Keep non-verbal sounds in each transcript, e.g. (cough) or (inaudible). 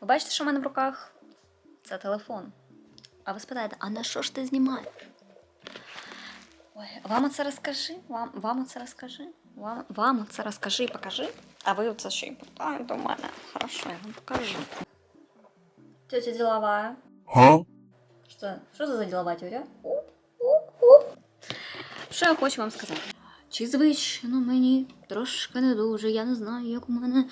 Ви бачите, що в мене в руках? Це телефон. А ви спитаєте, а на що ж ти знімаєш? Ой, вам оце розкажи, вам, вам оце розкажи. Вам, вам оце розкажи і покажи. А ви оце ще й питаєте у мене. Хорошо, я вам покажу. Тетя ділова. Huh? Що, що це за ділова тетя? У-у-у. Що я хочу вам сказати? Чи звично мені трошки не дуже, я не знаю, як у мене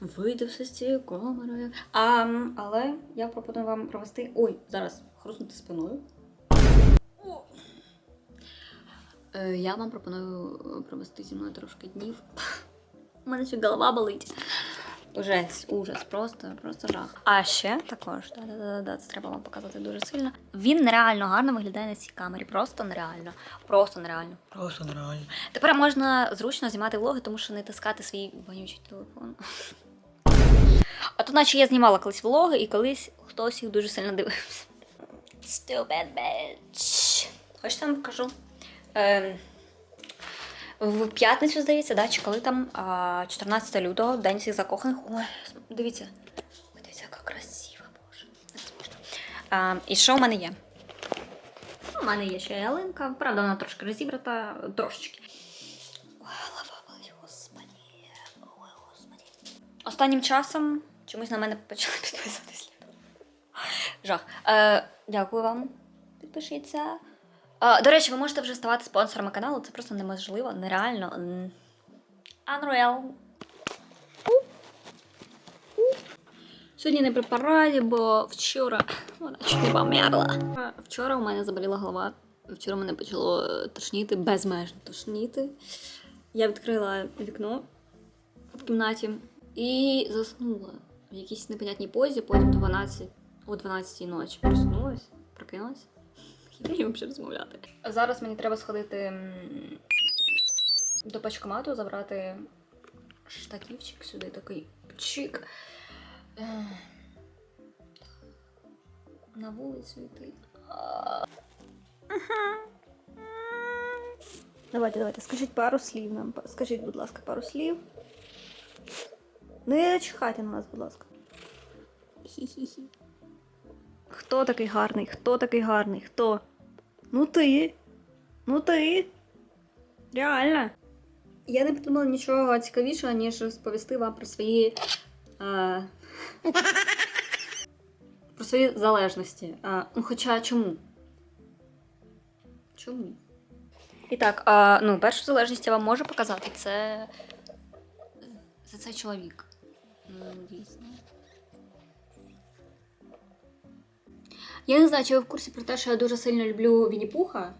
вийде все з цією камерою. А, але я пропоную вам провести. Ой, зараз хруснути спиною. О. Е, Я вам пропоную провести зі мною трошки днів. (laughs) У мене ще голова болить. Ужас, ужас, просто, просто жах. А ще також, да, да, да, да, це треба вам показати дуже сильно. Він нереально гарно виглядає на цій камері. Просто нереально. Просто нереально. Просто нереально. Тепер можна зручно знімати влоги, тому що не таскати свій вонючий телефон. А то наче я знімала колись влоги, і колись хтось їх дуже сильно дивився. Stupid bitch. Хочете я вам покажу? Ем, в п'ятницю, здається, да, чи коли там 14 лютого, День всіх закоханих. Ой, дивіться. Дивіться, яка красива, боже. А, і що в мене є? У мене є ще ялинка, правда, вона трошки розібрата, трошечки. Останнім часом чомусь на мене почали (laughs) підписуватись люди. Жах. Е, дякую вам. Підпишіться. До речі, ви можете вже ставати спонсорами каналу, це просто неможливо, нереально. Unreal. Сьогодні не при параді, бо вчора вона чуть не померла. Вчора у мене заболіла голова. Вчора мене почало е, тошніти, безмежно тошніти. Я відкрила вікно в кімнаті і заснула в якійсь непонятній позі, потім 12, о 12 ночі проснулась, прокинулась. (laughs) Мені взагалі розмовляти. Зараз мені треба сходити до пачкомату, забрати штативчик сюди, такий чик. На вулицю йти. Давайте, давайте, скажіть пару слів нам. Скажіть, будь ласка, пару слів. Не чхайте на нас, будь ласка. Хі-хі-хі. Хто такий гарний? Хто такий гарний? Хто? Ну ти. Ну ти. Реально. Я не придумала нічого цікавішого, ніж розповісти вам про свої. Е... (laughs) про свої залежності. Е, ну, хоча чому? Чому? І так, а, ну, першу залежність я вам можу показати. Це. Це цей чоловік. Дійсно. Я не знаю, чи ви в курсі про те, що я дуже сильно люблю Вінні-Пуха.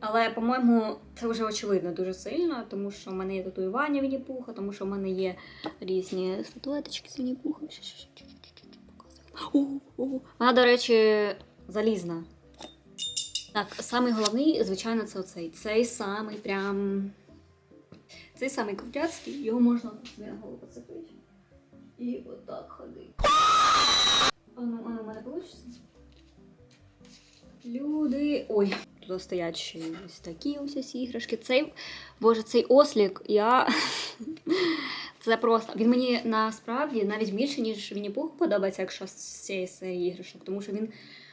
Але, по-моєму, це вже очевидно дуже сильно, тому що в мене є татуювання Вінні-Пуха, тому що в мене є різні статуеточки з о. Вона, до речі, залізна. Так, самий головний, звичайно, це оцей. Цей самий прям. Цей самий крутяцький, його можна на голову поцепити. І отак ходити. А ну, в мене вийде? Люди. Ой, тут стоять ще ось такі ось ось іграшки. Цей, боже, цей ослік, я. (laughs) Це просто. Він мені насправді навіть більше, ніж Вінні Пух подобається, якщо з цієї серії іграшок, тому що він.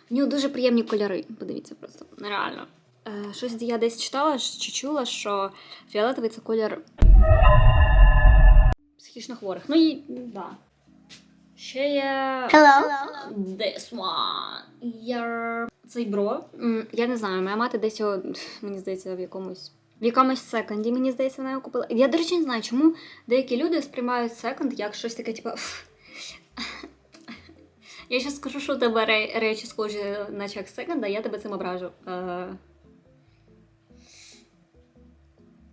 В нього дуже приємні кольори. Подивіться просто. Нереально. Е, щось я десь читала чи чула, що фіолетовий це колір психічно хворих. Ну і да. Ще. Hello. This one. Your... Цей бро. М, Я не знаю, моя мати десь його, мені здається, в якомусь. В якомусь секонді, мені здається, вона його купила. Я, до речі, не знаю, чому деякі люди сприймають секонд як щось таке, типу. (laughs) Я зараз скажу, що у тебе ре- речі схожі наче як секонда, я тебе цим ображу. Е...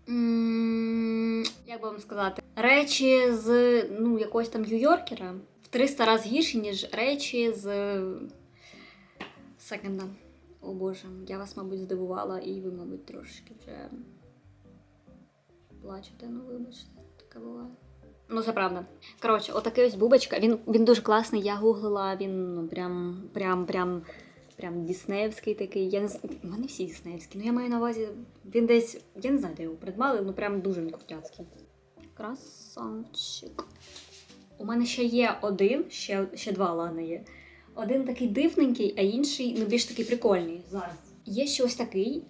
м, Як би вам сказати? Речі з ну, якогось там Нью-Йоркера 300 разів гірші, ніж речі з секонда. О Боже, я вас, мабуть, здивувала, і ви, мабуть, трошки вже плачете, ну вибачте, таке буває. Ну, це правда. Коротше, отакий ось бубочка. Він, він дуже класний. Я гуглила, він ну, прям, прям, прям, прям діснеївський такий. Я не мене всі діснеївські. Ну я маю на увазі, він десь. Я не знаю, де його придбали, ну прям дуже він крутяцький. Красавчик. У мене ще є один, ще, ще два лани є. Один такий дивненький, а інший ну, більш такий прикольний зараз. Є ще ось такий.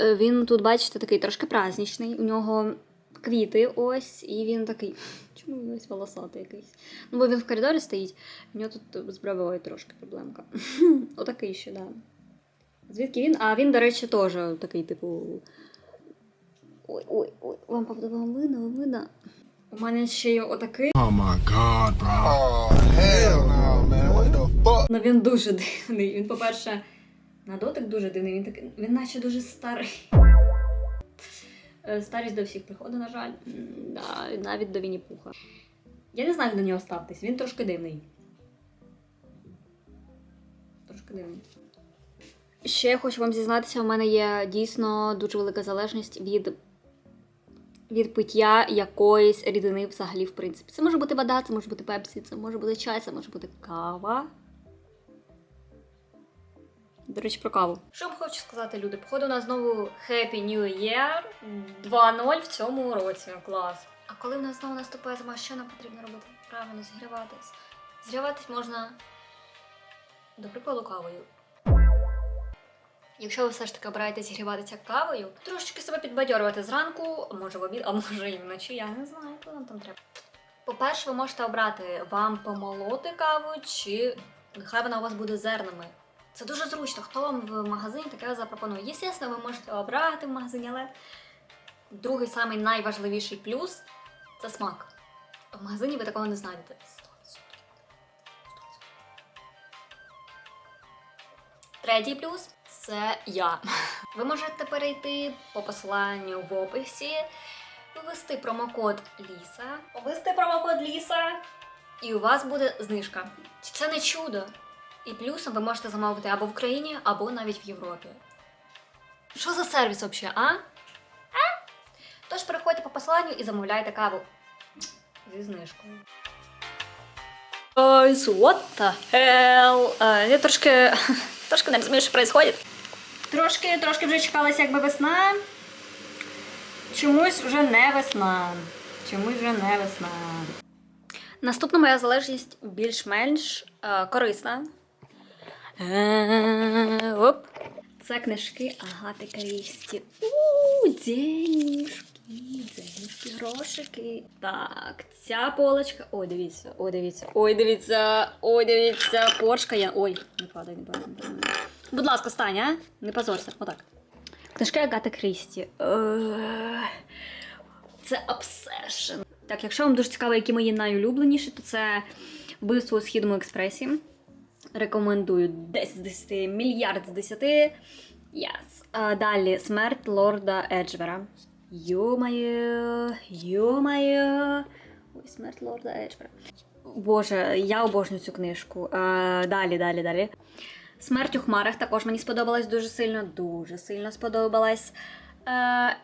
е, Він тут, бачите, такий трошки праздничний. У нього квіти ось, і він такий. Чому він ось волосатий якийсь? Ну, бо він в коридорі стоїть, у нього тут з бровою трошки проблемка. (laughs) Отакий ще, да. Звідки він? А він, до речі, теж такий, типу. Ой, ой, ой, вам правда, вам видно, видно. У мене ще є отакий. Oh my god, bro. Oh, hell no, man. What the fuck? Ну він дуже дивний. Він, по-перше, на дотик дуже дивний, він такий, він наче дуже старий. Е, Старість до всіх приходить, на жаль. Да, навіть до Вінні Пуха. Я не знаю, як до нього ставитись, він трошки дивний. Трошки дивний. Ще я хочу вам зізнатися, у мене є дійсно дуже велика залежність від, від пиття якоїсь рідини взагалі, в принципі. Це може бути вода, це може бути пепсі, це може бути чай, це може бути кава. До речі, про каву. Що вам хочу сказати, люди? Походу, у нас знову Happy New Year 2.0 в цьому році. Клас. А коли в нас знову наступає зима, що нам потрібно робити? Правильно, зігріватись. Зігріватись можна, до прикладу, кавою. Якщо ви все ж таки обираєте зігріватися кавою, трошечки себе підбадьорювати зранку, може в обід, а може і вночі, я не знаю, коли вам там треба. По-перше, ви можете обрати вам помолоти каву, чи нехай вона у вас буде зернами. Це дуже зручно, хто вам в магазині таке запропонує. Звісно, ви можете обрати в магазині, але другий самий найважливіший плюс це смак. В магазині ви такого не знайдете. 100%. Третій плюс це я. Ви можете перейти по посиланню в описі, ввести промокод Ліса, ввести промокод Ліса, і у вас буде знижка. Це не чудо. І плюсом ви можете замовити або в Україні, або навіть в Європі. Що за сервіс взагалі, а? А? Тож переходьте по посиланню і замовляйте каву зі знижкою. Guys, what the hell? Е, я трошки, (laughs) трошки не розумію, що відбувається. Трошки, трошки вже чекалася якби весна. Чомусь вже не весна. Чомусь вже не весна. Наступна моя залежність більш-менш е, корисна. Е, Оп. Це книжки Агати Крісті. У, денежки, денежки, грошики. Так, ця полочка. Ой, дивіться, ой, дивіться, ой, дивіться, ой, дивіться, поршка я. Ой, не падай, не падай, не падай. Будь ласка, стань? Не позорся. Отак. Книжки Агати Крісті. Е, Це обсешн. Так, якщо вам дуже цікаво, які мої найулюбленіші, то це вбивство у східному експресі. Рекомендую 10 з 10, мільярд з 10. Yes. А далі смерть лорда Еджвера. Йо-моє. Ой, смерть лорда Еджвера. Боже, я обожнюю цю книжку. А, далі, далі, далі. Смерть у хмарах також мені сподобалась дуже сильно, дуже сильно сподобалась. Е,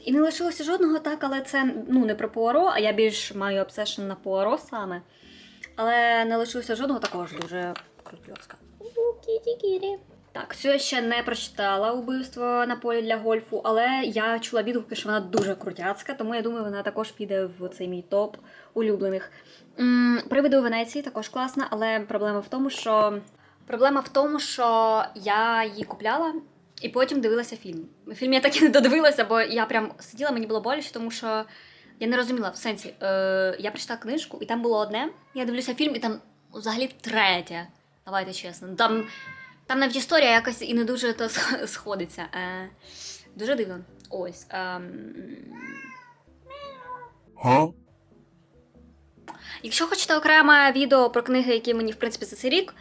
і- не лишилося жодного так, але це ну, не про Пуаро, а я більш маю обсешн на Пуаро саме. Але не лишилося жодного також дуже. Кіті-кірі. Так, я ще не прочитала убивство на полі для гольфу, але я чула відгуки, що вона дуже крутяцька, тому я думаю, вона також піде в цей мій топ улюблених. Привиди у Венеції також класна, але проблема в тому, що проблема в тому, що я її купляла і потім дивилася фільм. Фільм я так і не додивилася, бо я прям сиділа, мені було боляче, тому що я не розуміла в сенсі. Е, я прочитала книжку, і там було одне. Я дивлюся фільм, і там взагалі третє. Давайте чесно. Там, там навіть історія якось і не дуже то сходиться. Е, дуже дивно. Ось. ем, Huh? Якщо хочете окреме відео про книги, які мені в принципі за цей рік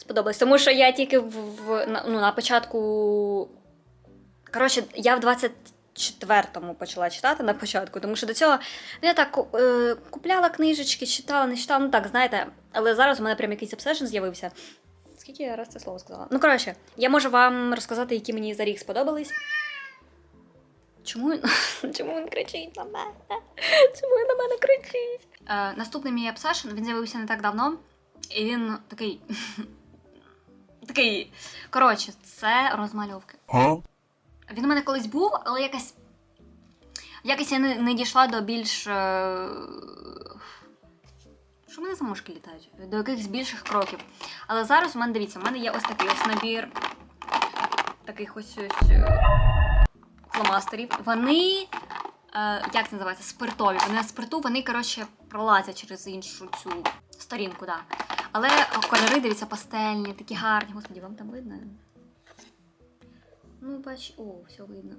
сподобались, тому що я тільки в, в ну, на початку. Коротше, я в 24-му почала читати на початку, тому що до цього ну, я так е, купляла книжечки, читала, не читала, ну так, знаєте, але зараз у мене прям якийсь обсешн з'явився. Скільки я раз це слово сказала? Ну, коротше, я можу вам розказати, які мені за рік сподобались. Чому, (laughs) чому він кричить на мене? Чому він на мене кричить? Е, наступний мій обсешн, він з'явився не так давно. І він такий. (laughs) такий. Коротше, це розмальовки. Huh? Він у мене колись був, але якось. Якось я не, не дійшла до більш. Е... Що в мене за мошки літають? До якихось більших кроків. Але зараз у мене дивіться, у мене є ось такий ось набір таких ось ось е, фломастерів. Вони. Е, як це називається? Спиртові. Вони на спирту, вони, коротше, пролазять через іншу цю сторінку, да. Але кольори, дивіться, пастельні, такі гарні. Господі, вам там видно? Ну, бач, о, все видно.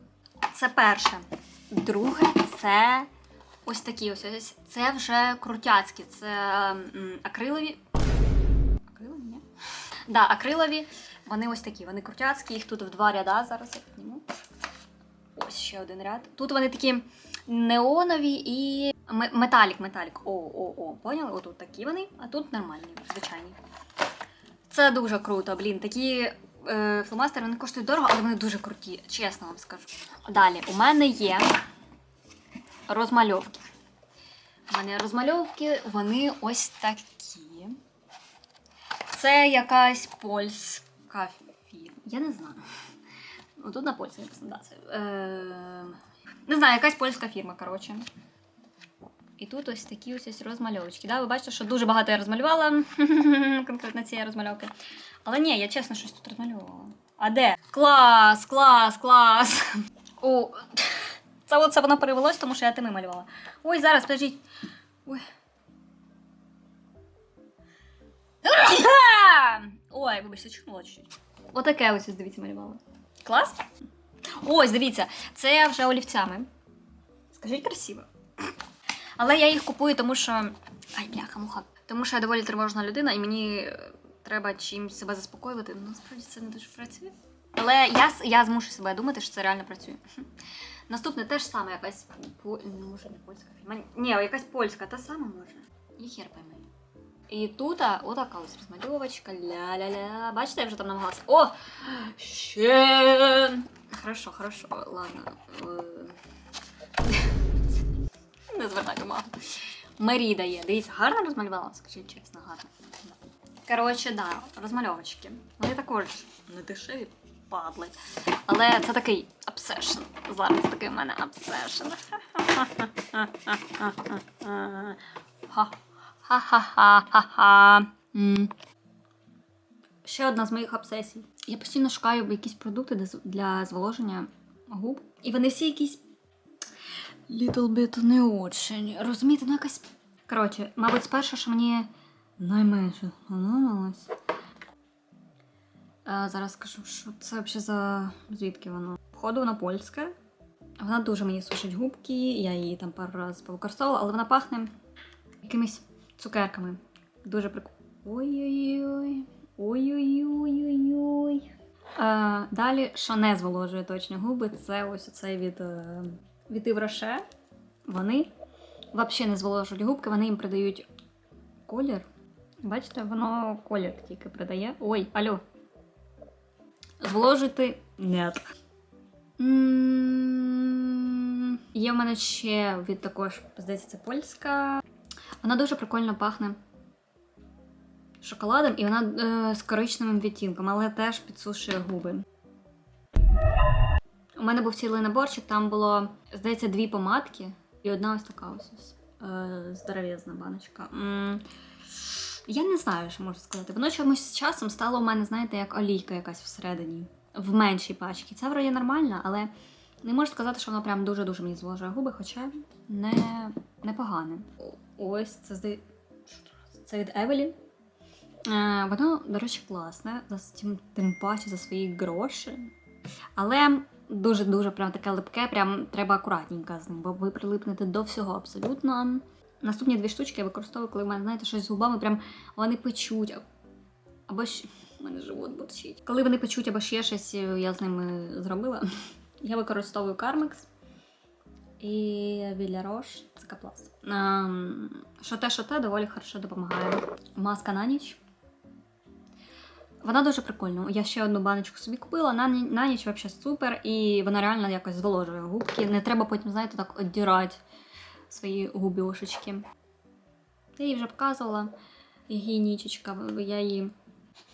Це перше. Друге, це ось такі ось. ось. Це вже крутяцькі. Це акрилові. Акрилові, ні? Да, акрилові. Вони ось такі. Вони крутяцькі, їх тут в два ряда. Зараз я підніму. Ось ще один ряд. Тут вони такі неонові і металік, металік. О, о, о. Поняли? Отут такі вони, а тут нормальні, звичайні. Це дуже круто, блін. Такі е, фломастери вони коштують дорого, але вони дуже круті, чесно вам скажу. Далі, у мене є розмальовки. У мене розмальовки, вони ось такі. Це якась польська фірма. Я не знаю. Ну, тут на польській це. Е, не знаю, якась польська фірма, коротше. І тут ось такі ось, ось розмальовочки. Да? Ви бачите, що дуже багато я розмалювала (laughs) конкретно цієї розмальовки. Але ні, я чесно щось тут розмальовувала. А де? Клас, клас, клас. О, (laughs) це оце воно перевелось, тому що я тими малювала. Ой, зараз, подождіть. Ой. (laughs) Ой, вибачте, чихнула чуть-чуть. Отаке ось, дивіться, малювала. Клас? Ось, дивіться, це вже олівцями. Скажіть красиво. Але я їх купую, тому що. Ай, бляха, муха. Тому що я доволі тривожна людина, і мені е, треба чимось себе заспокоювати. Ну, насправді це не дуже працює. Але я, я змушу себе думати, що це реально працює. (laughs) Наступне теж саме якась по... не може не польська фірма. Ні, якась польська, та сама може. І хер пойми. І тут отака ось розмальовочка. Ля-ля-ля. Бачите, я вже там намагалася. О! Ще. Хорошо, хорошо, ладно. Не звертайте увагу. Мері дає. Дивіться, гарно розмалювала, скажіть чесно, гарно. Коротше, да, розмальовочки. Вони також не дешеві падли. Але це такий обсешн. Зараз такий в мене обсешн. Ще одна з моїх обсесій. Я постійно шукаю якісь продукти для зволоження губ. І вони всі якісь Little bit не очень. Розумієте, ну якась. Коротше, мабуть, спершу, що мені найменше сподобалось. Е, зараз скажу, що це взагалі за. Звідки воно? Походу, воно польське. Вона дуже мені сушить губки, я її там пару разів повикористовувала, але вона пахне якимись цукерками. Дуже прикольно. Ой-ой-ой. Ой-ой-ой-ой-ой. Е, далі, що не зволожує точно губи, це ось оцей від, е, від Івроше. Вони взагалі не зволожують губки, вони їм придають колір. Бачите, воно колір тільки придає. Ой, алло. Зволожити нет. Є в мене ще від також, здається, це польська. Вона дуже прикольно пахне шоколадом, і вона е, з коричневим відтінком, але теж підсушує губи. У мене був цілий наборчик, там було, здається, дві помадки і одна ось така ось, е, здоровезна баночка. Я не знаю, що можу сказати. Воно чомусь з часом стало у мене, знаєте, як олійка якась всередині, в меншій пачці. Це вроді нормально, але не можу сказати, що воно прям дуже-дуже мені зволожує губи, хоча не, непогане. Ось це здає. Це від Евелін. Воно, до речі, класне, тим паче за свої гроші. Але дуже-дуже прям таке липке, прям треба акуратненько з ним, бо ви прилипнете до всього абсолютно. Наступні дві штучки я використовую, коли в мене, знаєте, щось з губами, прям вони печуть. Або ж у мене живот бурчить. Коли вони печуть або ще щось, я з ними зробила. (laughs) Я використовую Кармекс і Вілля Рош, це каплас. Що те, що те, доволі хорошо допомагає. Маска на ніч. Вона дуже прикольна. Я ще одну баночку собі купила. На, на ніч взагалі супер, і вона реально якось зволожує губки. Не треба потім, знаєте, так оддирати свої губьошечки. Я її вже показувала. Гігієнічечка. Я її.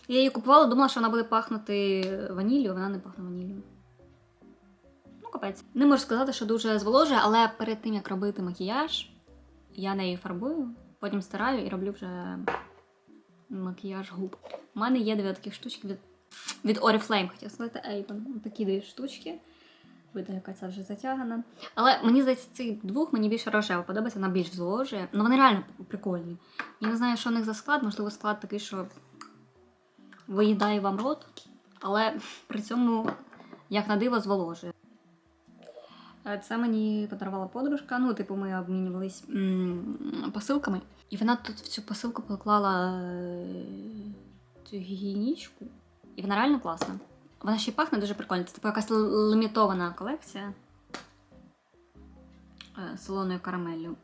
Я її купувала, думала, що вона буде пахнути ваніллю, вона не пахне ваніллю. Ну, капець. Не можу сказати, що дуже зволожує, але перед тим як робити макіяж, я нею фарбую потім стираю і роблю вже макіяж губ. У мене є дві таких штучки від, від Oriflame, хотіла сказати Avon. Такі дві штучки. Видно, яка ця вже затягана. Але мені здається, цих двох мені більше рожева подобається, вона більш зволожує. Ну вони реально прикольні. Я не знаю, що в них за склад, можливо, склад такий, що виїдає вам рот, але при цьому, як на диво, зволожує. Е, Це мені подарувала подружка. Ну, типу, ми обмінювались посилками. І вона тут в цю посилку поклала е, цю гігієнічку. І вона реально класна. Вона ще й пахне дуже прикольно. Це типу якась лімітована колекція е, солоною карамеллю.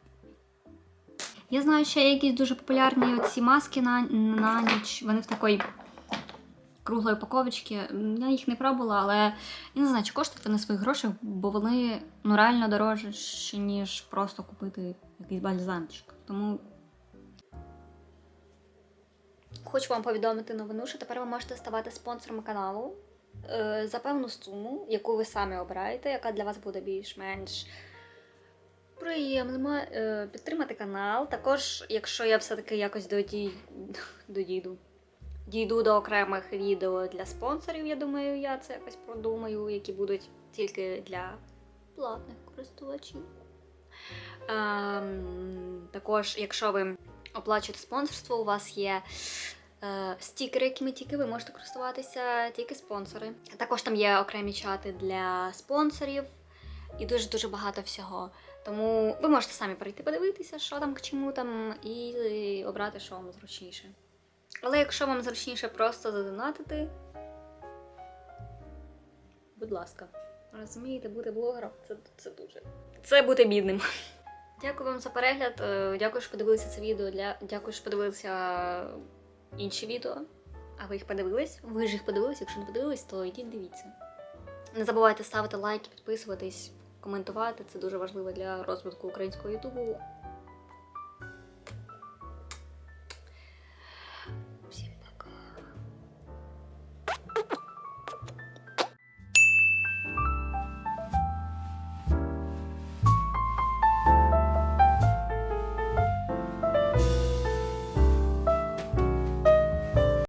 Я знаю, ще є якісь дуже популярні ці маски на, на ніч. Вони в такій круглої упаковочці. Я їх не пробувала, але я не знаю, чи коштують вони своїх грошей, бо вони ну, реально дорожчі, ніж просто купити якийсь бальзамчик. Тому. Хочу вам повідомити новину, що тепер ви можете ставати спонсором каналу е, за певну суму, яку ви самі обираєте, яка для вас буде більш-менш приємним е, підтримати канал. Також, якщо я все-таки якось доді... додійду, дійду до окремих відео для спонсорів, я думаю, я це якось продумаю, які будуть тільки для платних користувачів. Ем, також, якщо ви оплачуєте спонсорство, у вас є е, стікери, якими тільки ви можете користуватися, тільки спонсори. Також там є окремі чати для спонсорів і дуже-дуже багато всього. Тому ви можете самі прийти подивитися, що там к чому там, і обрати, що вам зручніше. Але якщо вам зручніше просто задонатити, будь ласка. Розумієте, бути блогером це, це дуже. Це бути бідним. Дякую вам за перегляд. е, Дякую, що подивилися це відео. Для... Дякую, що подивилися інші відео. А ви їх подивились? Ви ж їх подивились. Якщо не подивились, то йдіть дивіться. Не забувайте ставити лайки, підписуватись, коментувати. Це дуже важливо для розвитку українського ютубу.